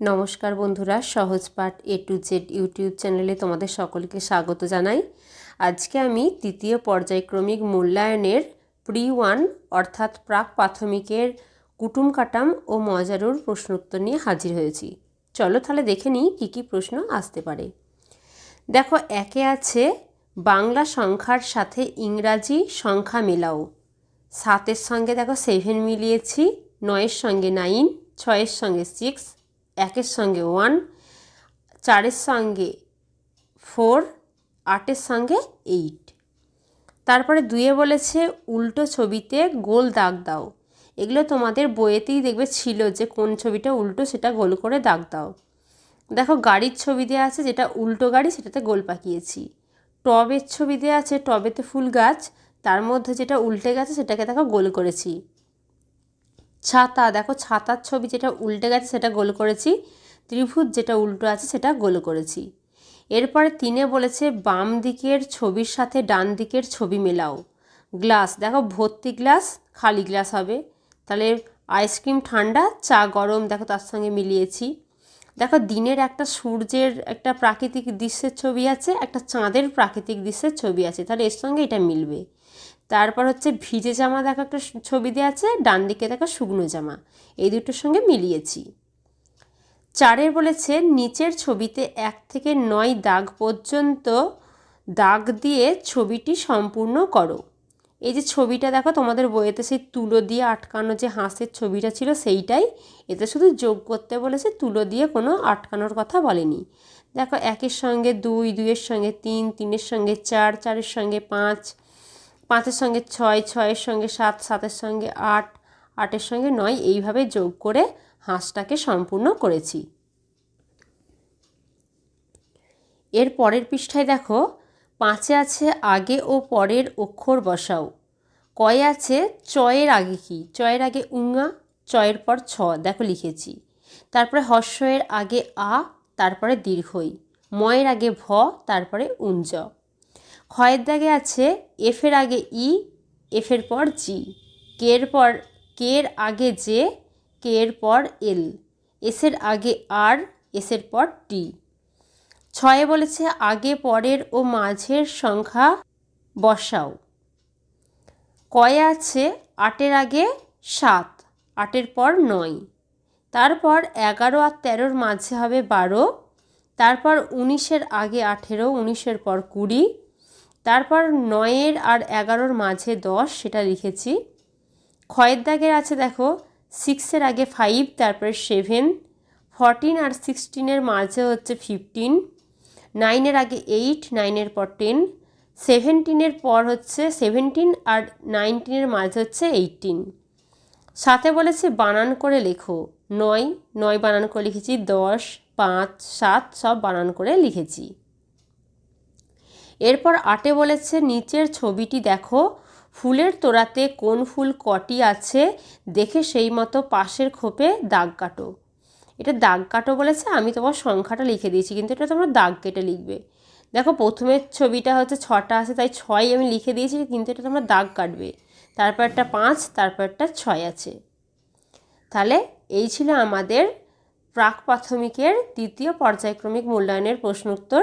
নমস্কার বন্ধুরা, সহজ পাঠ এ টু জেড ইউটিউব চ্যানেলে তোমাদের সকলকে স্বাগত জানাই। আজকে আমি তৃতীয় পর্যায়ক্রমিক মূল্যায়নের প্রি ওয়ান অর্থাৎ প্রাক প্রাথমিকের কুটুম কাটাম ও মজারুর প্রশ্নোত্তর নিয়ে হাজির হয়েছি। চলো তাহলে দেখে নিই কী কী প্রশ্ন আসতে পারে। দেখো, একে আছে, বাংলা সংখ্যার সাথে ইংরাজি সংখ্যা মেলাও। সাতের সঙ্গে দেখো সেভেন মিলিয়েছি, নয়ের সঙ্গে নাইন ছয়ের সঙ্গে সিক্স একের সঙ্গে ওয়ান চারের সঙ্গে ফোর আটের সঙ্গে এইট তারপরে দুয়ে বলেছে, উল্টো ছবিতে গোল দাগ দাও। এগুলো তোমাদের বইয়েতেই দেখবে ছিল যে কোন ছবিটা উল্টো সেটা গোল করে দাগ দাও। দেখো, গাড়ির ছবি দেওয়া আছে, যেটা উল্টো গাড়ি, সেটাতে গোল পাকিয়েছি। টবের ছবি দেওয়া আছে, টবেতে ফুল গাছ, তার মধ্যে যেটা উল্টে গেছে, সেটাকে দেখো গোল করেছি। ছাতা, দেখো ছাতার ছবি যেটা উল্টে গেছে সেটা গোল করেছি, ত্রিভুজ যেটা উল্টো আছে সেটা গোল করেছি। এরপরে তিনে বলেছে, বাম দিকের ছবির সাথে ডান দিকের ছবি মেলাও। গ্লাস, দেখো ভর্তি গ্লাস, খালি গ্লাস হবে। তাহলে আইসক্রিম ঠান্ডা, চা গরম, দেখো তার সঙ্গে মিলিয়েছি। দেখো দিনের একটা সূর্যের একটা প্রাকৃতিক দৃশ্যের ছবি আছে, একটা চাঁদের প্রাকৃতিক দৃশ্যের ছবি আছে, তাহলে এর সঙ্গে এটা মিলবে। তারপর হচ্ছে ভিজে জামা দেখো একটা ছবি দেওয়া আছে, ডান দিকে দেখো শুকনো জামা। এই দুটোর সঙ্গে মিলিয়েছি। চারের বলেছে, নিচের ছবিতে এক থেকে নয় দাগ পর্যন্ত দাগ দিয়ে ছবিটি সম্পূর্ণ করো। এই যে ছবিটা দেখো, তোমাদের বইয়েতে সেই তুলো দিয়ে আটকানো যে হাঁসের ছবিটা ছিল সেইটাই। এতে শুধু যোগ করতে বলেছে, তুলো দিয়ে কোনো আটকানোর কথা বলেনি। দেখো, একের সঙ্গে দুই, দুইয়ের সঙ্গে তিন, তিনের সঙ্গে চার, চারের সঙ্গে পাঁচ পাঁচের সঙ্গে ছয়, ছয়ের সঙ্গে সাত, সাতের সঙ্গে আট, আটের সঙ্গে নয়, এইভাবে যোগ করে হাঁসটাকে সম্পূর্ণ করেছি। এর পরের পৃষ্ঠায় দেখো, পাঁচে আছে আগে ও পরের অক্ষর বসাও। কয়ে আছে চয়ের আগে কি? চয়ের আগে উঙা, চয়ের পর ছ, দেখো লিখেছি। তারপরে হর্ষয়ের আগে আ, তারপরে দীর্ঘই। ময়ের আগে ভ, তারপরে উঞ্জ। ক্ষয়ের দাগে আছে এফের আগে ই এফের পর জি কের পর কের আগে জে কের পর এল এসের আগে আর এসের পর টি। ছয়ে বলেছে আগে, পরের ও মাঝের সংখ্যা বসাও। কয়ে আছে আটের আগে সাত, আটের পর নয়। তারপর এগারো আর তেরোর মাঝে হবে বারো, তারপর উনিশের আগে আঠেরো, উনিশের পর কুড়ি তারপর নয়ের আর এগারোর মাঝে দশ, সেটা লিখেছি। ক্ষয়ের দাগের আছে দেখো সিক্সের আগে ফাইভ তারপরে সেভেন ফরটিন আর সিক্সটিনের মাঝে হচ্ছে ফিফটিন নাইনের আগে এইট নাইনের পর টেন সেভেন্টিনের পর হচ্ছে সেভেন্টিন আর নাইনটিনের মাঝে হচ্ছে এইটিন সাথে বলেছে বানান করে লেখো, নয় নয় বানান করে লিখেছি, দশ, পাঁচ, সাত, সব বানান করে লিখেছি। এরপর আটে বলেছে, নিচের ছবিটি দেখো। ফুলের তোড়াতে কোন ফুল কটি আছে? দেখে সেই মতো পাশের খোপে দাগ কাটো। এটা দাগ কাটো বলেছে, আমি তোমার সংখ্যাটা লিখে দিয়েছি, কিন্তু এটা তোমরা দাগ কেটে লিখবে। দেখো প্রথমের ছবিটা হচ্ছে ছটা আছে, তাই ছয় আমি লিখে দিয়েছি, কিন্তু এটা তোমরা দাগ কাটবে। তারপর একটা পাঁচ, তারপর একটা ছয় আছে। তাহলে এই ছিল আমাদের প্রাক প্রাথমিকের তৃতীয় পর্যায়ক্রমিক মূল্যায়নের প্রশ্নোত্তর।